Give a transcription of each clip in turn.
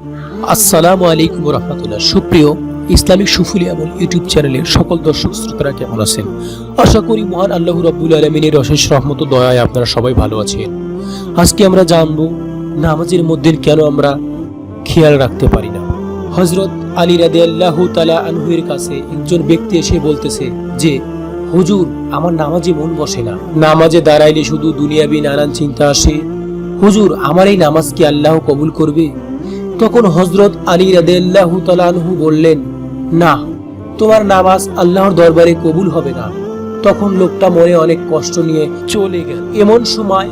আসসালামু আলাইকুম রহমতুল্লাহ সুপ্রিয় ইসলামিক সুফুলি আমল ইউটিউব চ্যানেলের সকল দর্শক শ্রোতারা কেমন আছেন? আশা করি মহান আল্লাহ রাব্বুল আলমিনের অশেষ রহমত দয়ায় আপনারা সবাই ভালো আছেন। আজকে আমরা জানব নামাজের মধ্যে কেন আমরা খেয়াল রাখতে পারি না। হজরত আলী রাদে আল্লাহ তালা আনহুয়ের কাছে একজন ব্যক্তি এসে বলতেছে যে, হুজুর, আমার নামাজে মন বসে না। নামাজে দাঁড়াইলে শুধু দুনিয়াবি নানান চিন্তা আসে। হুজুর, আমার এই নামাজ কি আল্লাহ কবুল করবে? তখন হজরত আলী রাদেল্লাহু তালানহু বললেন, না, তোমার নামাজ আল্লাহর দরবারে কবুল হবে না। তখন লোকটা মনে অনেক কষ্ট নিয়ে চলে গেল। এমন সময়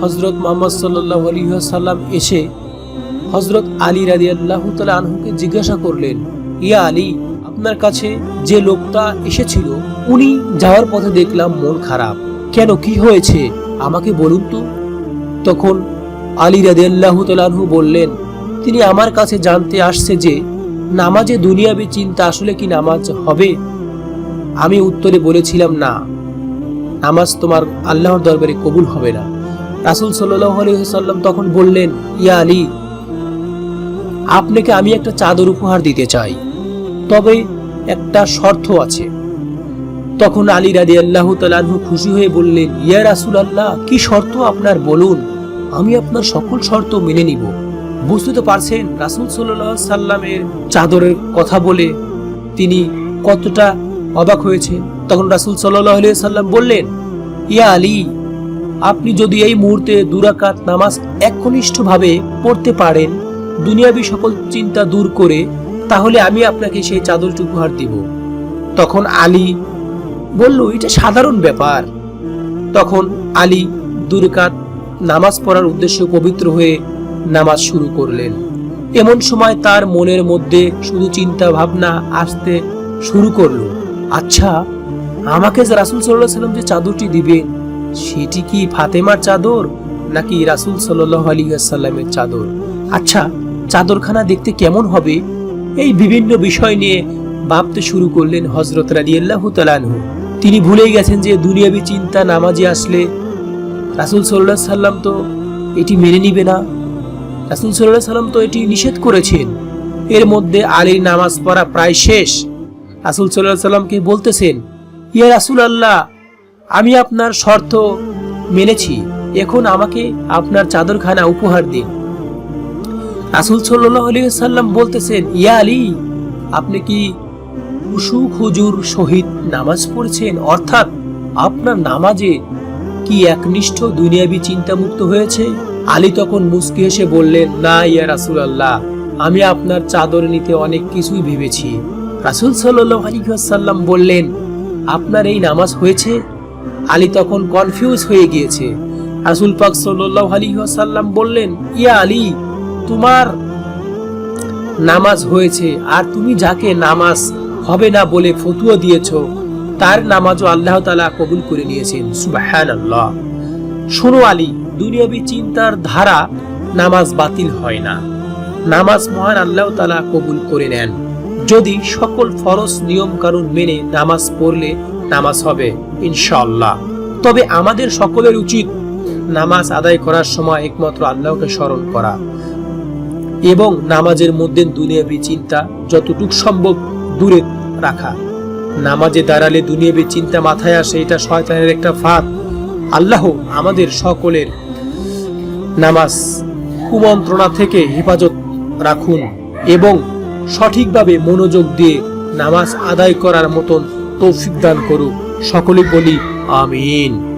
হজরত মোহাম্মদ সাল্লাহ আলী সাল্লাম এসে হজরত আলী রাদি আল্লাহ আনহুকে জিজ্ঞাসা করলেন, ইয়া আলী, আপনার কাছে যে লোকটা এসেছিল, উনি যাওয়ার পথে দেখলাম মন খারাপ। কেন, কি হয়েছে? আমাকে বলুন তো? তখন আলী রাদি আল্লাহ তালানহু বললেন তিনি আমার কাছে জানতে আসছে যে, নামাজে দুনিয়াবি চিন্তা আসলে কি নামাজ হবে? আমি উত্তরে বলেছিলাম, না। নামাজ তোমার আল্লাহর দরবারে কবুল হবে না। রাসুল সাল্লাহ তখন বললেন, ইয়া আলী, আপনাকে আমি একটা চাদর উপহার দিতে চাই। তবে একটা শর্ত আছে। তখন আলী রাদি আল্লাহ তালাহু খুশি হয়ে বললেন, ইয়া রাসুল আল্লাহ কি শর্ত আপনার বলুন? আমি আপনার সকল শর্ত মেনে নিব। বুঝতে তো পারছেন, রাসুল সাল্লাহ সাল্লামের চাদরের কথা বলে তিনি কতটা অবাক হয়েছে তখন রাসুল সাল্লাহ সাল্লাম বললেন, ইয়া আলী, আপনি যদি এই মুহূর্তে দুরাকাত নামাজ একনিষ্ঠভাবে পড়তে পারেন, দুনিয়াবি সকল চিন্তা দূর করে, তাহলে আমি আপনাকে সেই চাদরটি উপহার দিব। তখন আলী বলল, এটা সাধারণ ব্যাপার। তখন আলী দুরকাত নামাজ পড়ার উদ্দেশ্যে পবিত্র হয়ে নামাজ শুরু করলেন। এমন সময় তার মনের মধ্যে শুধু চিন্তা ভাবনা আসতে শুরু করল। আচ্ছা আমাকে রাসুল সাল্লাহ সাল্লাম যে চাদরটি দিবেন, সেটি কি ফাতেমার চাদর নাকি রাসুল সাল্লাহ আলী সাল্লামের চাদর? আচ্ছা চাদরখানা দেখতে কেমন হবে? এই বিভিন্ন বিষয় নিয়ে ভাবতে শুরু করলেন হজরত রাজি আল্লাহ তালানহু তিনি ভুলেই গেছেন যে দুনিয়াবি চিন্তা নামাজে আসলে রাসুল সাল্লাহ সাল্লাম তো এটি মেনে নিবে না। রাসুল সাল্লাহ সাল্লাম তো এটি নিষেধ করেছেন। এর মধ্যে আলীর নামাজ পড়া প্রায় শেষ। রাসুল সাল্লাহ সাল্লামকে বলতেছেন, ইয়া রাসুল আল্লাহ আমি আপনার শর্ত মেনেছি। এখন আমাকে আপনার চাদরখানা উপহার দিন। রাসুল সাল্লাহ আলী সাল্লাম বলতেছেন, ইয়া আলী, আপনি কি খুশু খুজুর সহিত নামাজ পড়ছেন? অর্থাৎ আপনার নামাজে কি একনিষ্ঠ দুনিয়াবি চিন্তামুক্ত হয়েছে? আলী তখন মুস্কি হেসে বললেন, না ইয়া রাসুল আল্লাহ আমি আপনার চাদর নিতে অনেক কিছুই ভেবেছি। রাসুল সাল্লাহ আলী সাল্লাম বললেন, আপনার এই নামাজ হয়েছে? আলী তখন কনফিউজ হয়ে গিয়েছে। রাসুল পাক সাল্লাহ আলী সাল্লাম বললেন, ইয়া আলী, তোমার নামাজ হয়েছে, আর তুমি যাকে নামাজ হবে না বলে ফতুয়া দিয়েছ, তার নামাজও আল্লাহ তালা কবুল করে নিয়েছেন। সুবাহান আল্লাহ শোনো আলী, দুনিয়াবি চিন্তার ধারা নামাজ বাতিল হয় না। নামাজ মহান আল্লাহ তালা কবুল করে নেন। যদি সকল ফরজ নিয়ম কানুন মেনে নামাজ পড়লে নামাজ হবে, ইনশাআল্লাহ। তবে আমাদের সকলের উচিত নামাজ আদায় করার সময় একমাত্র আল্লাহকে স্মরণ করা এবং নামাজের মধ্যে দুনিয়াবি চিন্তা যতটুক সম্ভব দূরে রাখা। নামাজে দাঁড়ালে দুনিয়াবি চিন্তা মাথায় আসে, এটা শয়তানের একটা ফাঁদ। আল্লাহ আমাদের সকলের নামাজ কুমন্ত্রণা থেকে হেফাজত রাখুন এবং সঠিকভাবে মনোযোগ দিয়ে নামাজ আদায় করার মতন তৌফিক দান করুক। সকলে বলি, আমিন।